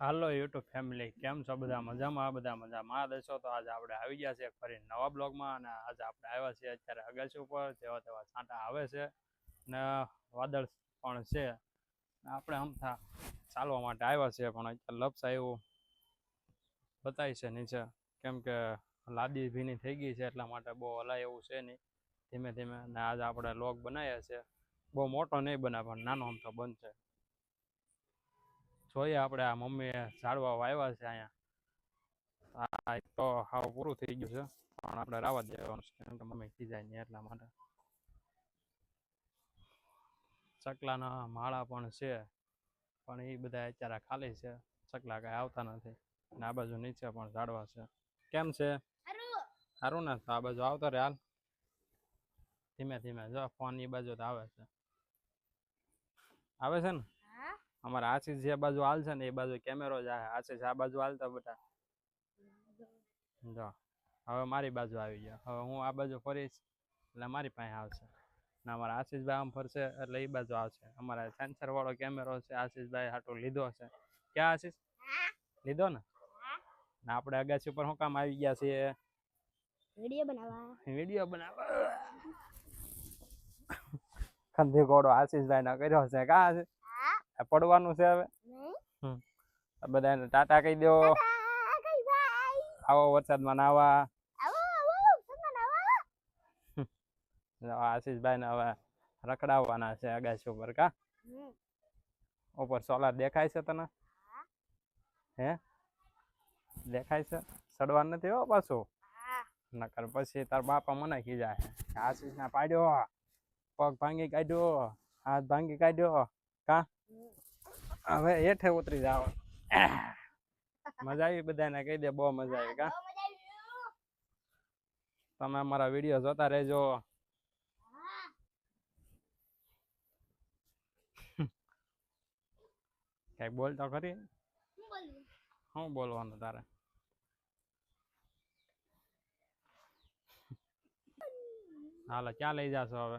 હાલો YouTube family, કેમ છો બધા? મજામાં? બધા મજામાં. દેશો તો આજે આપણે આવી ગયા છીએ ફરી નવા બ્લોગમાં અને આજે આપણે આવ્યા છીએ અત્યારે અગાસી ઉપર, જેવા તેવા છાંટા આવે છે ને વાદળ પણ છે. આપણે હમથા ચાલવા માટે આવ્યા છીએ, પણ અત્યારે લપસા એવું બતાય છે નીચે. કેમ કે લાદી ભીની થઈ ગઈ છે, એટલા માટે બહુ હલાય એવું છે નહીં. ધીમે ધીમે. ને આજે આપણે લોગ બનાવ્યા છે. બહુ મોટો નહીં બને પણ નાનો અમથો બનશે. જોઈએ આપણે આ મમ્મીએ ઝાડવા વાવ્યા છે અહીંયા. એક તો હાવ પૂરું થઈ ગયું છે, પણ આપણે રાવા દેવાનું છે, કેમ કે મમ્મી ખીજાય ને એટલા માટે. ચકલાના માળા પણ છે, પણ એ બધા અત્યારે ખાલી છે, ચકલા કાંઈ આવતા નથી. અને આ બાજુ નીચે પણ ઝાડવા છે. કેમ છે? સારું ને આ બાજુ આવતો રે હાલ. ધીમે ધીમે જો, ફોન એ બાજુ તો આવે છે. આવે છે ને? અમારે આશીષ જે બાજુ હાલશે ને એ બાજુ કેમેરો જ આશીષ આ બાજુ હાલતા બધા. જો હવે મારી બાજુ આવી ગયા. હવે હું આ બાજુ ફરીશ એટલે મારી પાસે આવશે. ને અમારા આશીષભાઈ આમ ફરશે એટલે એ બાજુ આવશે. અમારા સેન્સર વાળો કેમેરો છે આશીષભાઈ હાટો લીધો છે. ક્યાં આશીષ? લીધો ને? ને આપણે અગાસી ઉપર શું કામ આવી ગયા છીએ? વીડિયો બનાવવા. વીડિયો બનાવવા. ખંધી ઘોડો આશીષભાઈ ના કર્યો છે. કા આશીષ? પડવાનું છે હવે. બધાને ટાટા કહી દો. આવો વરસાદમાં નાવા આશીષભાઈ ને હવે રખડાવવાના છે અગાસી ઉપર કા? ઉપર સોલાર દેખાય છે તને? હે. દેખાય છે? સડવાનું નથી હો પાછું. નકર પછી તાર બાપા મને કી જાય આશીષ ના પાડ્યો. પગ ભાંગી કાઢ્યો. હાથ ભાંગી કાઢ્યો. કા? હવે હેઠે ઉતરી જાવ મજા આવી બધાને કહી દે બહુ મજા આવી કા? બહુ મજા આવી તમે અમારા વીડિયો જોતા રહેજો. કંઈક બોલ તો ખરી. શું બોલવું શું બોલવાનું તારે? હાલો ક્યાં લઈ જાશો હવે?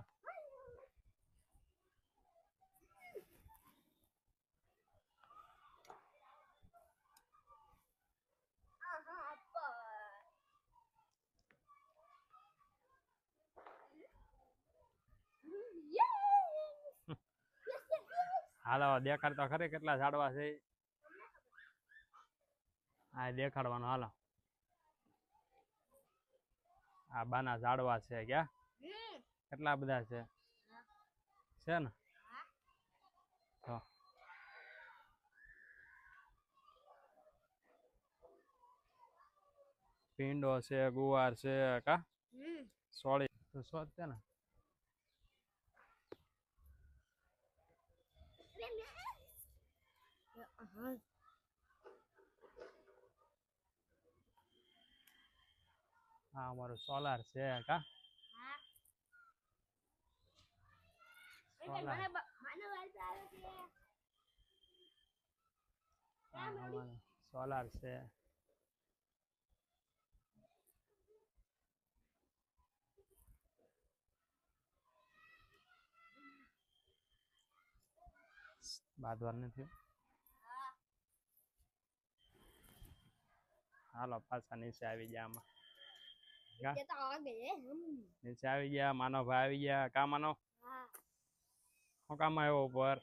હાલો દેખાડ ખરે ખરી કેટલા ઝાડવા છે. આ દેખાડવાનો હાલો. આ બાના ઝાડવા છે ક્યાં? કેટલા બધા છે? છે ને? તો. ભીંડો છે ગુવાર છે કા? સોળી. તો છે છે ને હા અમારું સોલાર છે કા સોલાર છે બાદવાર નથી હાલો પાછા નીચે આવી ગયા આમાં. નીચે આવી ગયા માનો ભાઈ આવી ગયા. કા માનો હું. આવ્યો ઉપર?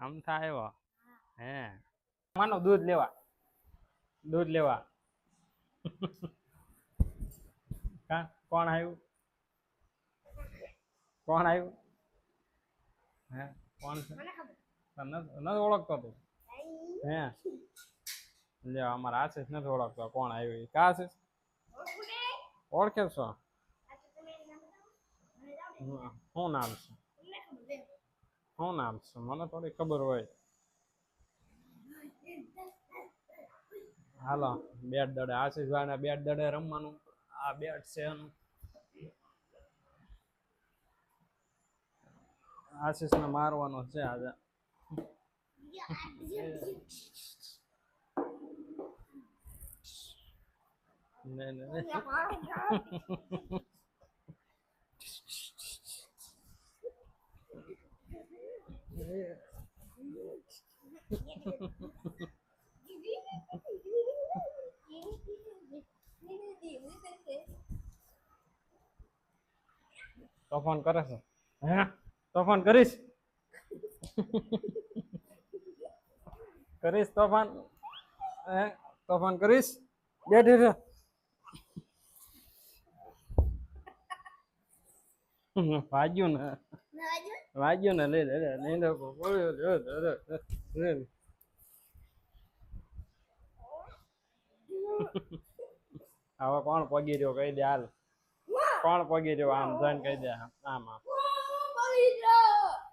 અમથા. આવ્યો? હે. માનો દૂધ લેવા. દૂધ લેવા. કા? કોણ આવ્યું? કોણ આવ્યું? હે? કોણ છે? ઓળખતો તું. હે? લે, અમારા આશીષ નથી ઓળખતો કોણ આવ્યું એ કા આશીષ ઓળખે છો? શું નામ છે? શું નામ છે? મને થોડી ખબર હોય. હાલો, બેટ દડે. આશીષભાઈ ને બેટ દડે રમવાનું. આ બેટ છે એનું. આશીષ ને મારવાનો છે આજે. ને, ને, તો ફોન કરે છે. હે? તો ફોન કરીશ? કરીશ તોફાન હે? તો ફોન કરીશ? બેઠી છે વાગ્યું ને વાગ્યું ને લે લે નહીં તો પડ્યો લે હવે કોણ પગી રહ્યો કહી દે હાલ કોણ પગી રહ્યો આમ જઈને કહી દે આમ આમ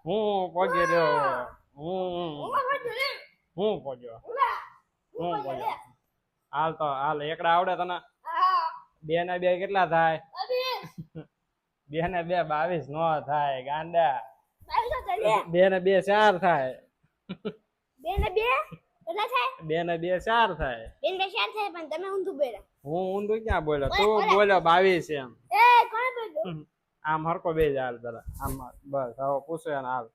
હું પગી રહ્યો હું હું પગ્યો હું પગ્યો હાલ તો હાલ એકડા આવડે તને બે ને બે કેટલા થાય બે ને બે બાવીસ નો થાય ગાંડા. બે ને બે ચાર થાય. બે ને બે? કેટલા થાય? બે ને બે ચાર થાય. બે ને ચાર થાય પણ તમે ઊંધું બોલ્યા. હું ઊંધું ક્યાં બોલ્યો? તું બોલ્યો બાવીસ એમ. એ કોણ બોલ્યો? આમ હરકો બે જ હાલ પેલા. આમ બસ હવે પૂછો એને હાલ.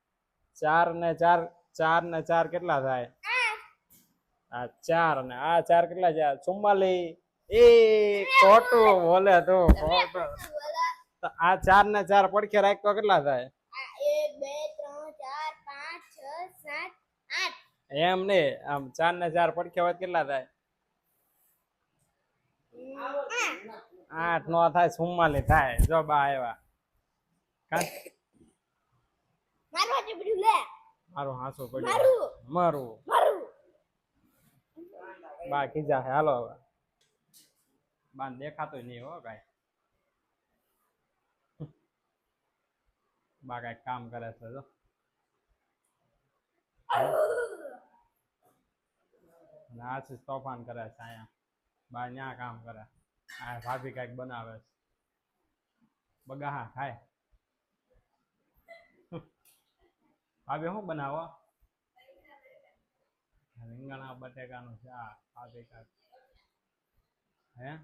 ચાર ને ચાર ચાર ને ચાર કેટલા થાય? આ ચાર ને આ ચાર કેટલા છે? ચુમ્માલી. એ ખોટું બોલે તું ખોટું. આ ચાર ને ચાર પડખે રાખતો કેટલા થાય? એમ ને આમ ચાર ને ચાર પડખે હોય કેટલા થાય? આઠ નો થાય ચુમ્માલી થાય. જો બા આવ્યા મારું હાસું પડ્યું. મારું. બા કીધા હાલો હવે. બાન દેખાતું નહીં હો કાંઈ. બા કંઈક કામ કરે છે, જો. આશીષ તોફાન કરે છે અહીંયા. બા ન્યા કામ કરે. આ ભાભી કંઈક બનાવે છે. બગાહા ખાય. ભાભી શું બનાવો? રીંગણા, બટેકાનું છે. આ ભાભી કાક હે?